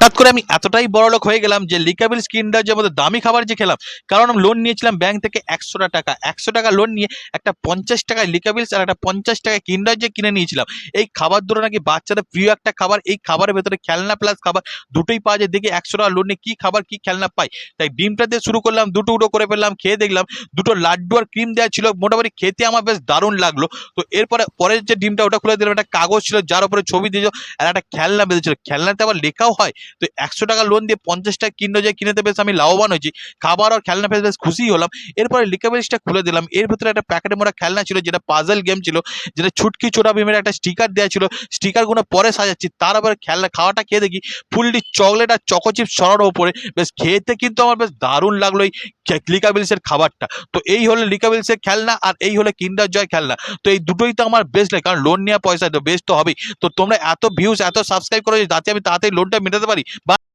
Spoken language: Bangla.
Mata করে আমি এতটাই বড়লোক হয়ে গেলাম যে লিকাবিল স্কিনটা যে আমাদের দামি খাবার যে খেলাম, কারণ আমি লোন নিয়েছিলাম ব্যাংক থেকে একশোটা টাকা। একশো টাকা লোন নিয়ে একটা পঞ্চাশ টাকায় লিকাবিলস আর একটা পঞ্চাশ টাকায় কিন্ডার যে কিনে নিয়েছিলাম, এই খাবার দুটো নাকি বাচ্চাদের প্রিয় একটা খাবার, এই খাবারের ভেতরে খেলনা প্লাস খাবার দুটোই পাওয়া যায়। দেখি একশো টাকা লোন নিয়ে কী খাবার, কী খেলনা পাই। তাই ডিমটা দিয়ে শুরু করলাম, দুটো উটো করে ফেললাম, খেয়ে দেখলাম দুটো লাড্ডু আর ক্রিম দেওয়া ছিল, মোটামুটি খেতে আমার বেশ দারুণ লাগল। তো এরপরে পরের যে ডিমটা ওটা খুলে দিলাম, একটা কাগজ ছিল, যার উপরে ছবি দিয়েছিল, আর একটা খেলনা বেঁধেছিল। খেলনাতে আবার লেখাও হয়। তো একশো টাকা লোন দিয়ে পঞ্চাশ টাকা কিনলো যে কিনেতে বেশ আমি লাভবান হয়েছি। খাবার আর খেলনা পেয়ে বেশ খুশি হলাম। এরপরে লিকাবেলিসটা খুলে দিলাম। এর ভিতরে একটা প্যাকেটে মোড়া খেলনা ছিল, যেটা পাজল গেম ছিল, যেটা ছুটকি ছোটা ভীমের একটা স্টিকার দেওয়া ছিল। স্টিকারগুলো পরে সাজাচ্ছি। তার আবার খেলনা খাওয়াটা খেয়ে দেখি। ফুললি চকলেট আর চকোচিপ সরার ওপরে বেশ খেতে কিন্তু আমার বেশ দারুণ লাগল এই লিকাবিলসের খাবারটা। তো এই হলো লিকাবিলসের খেলনা আর এই হলো কিন্ডার জয় খেলনা। তো এই দুটোই তো আমার বেস্ট লাগে। কারণ লোন নেওয়া পয়সা তো বেস্ট তো হবেই। তো তোমরা এত ভিউজ এত সাবস্ক্রাইব করো যাতে আমি তাড়াতাড়ি লোনটা মেটাতে পারি। Bye.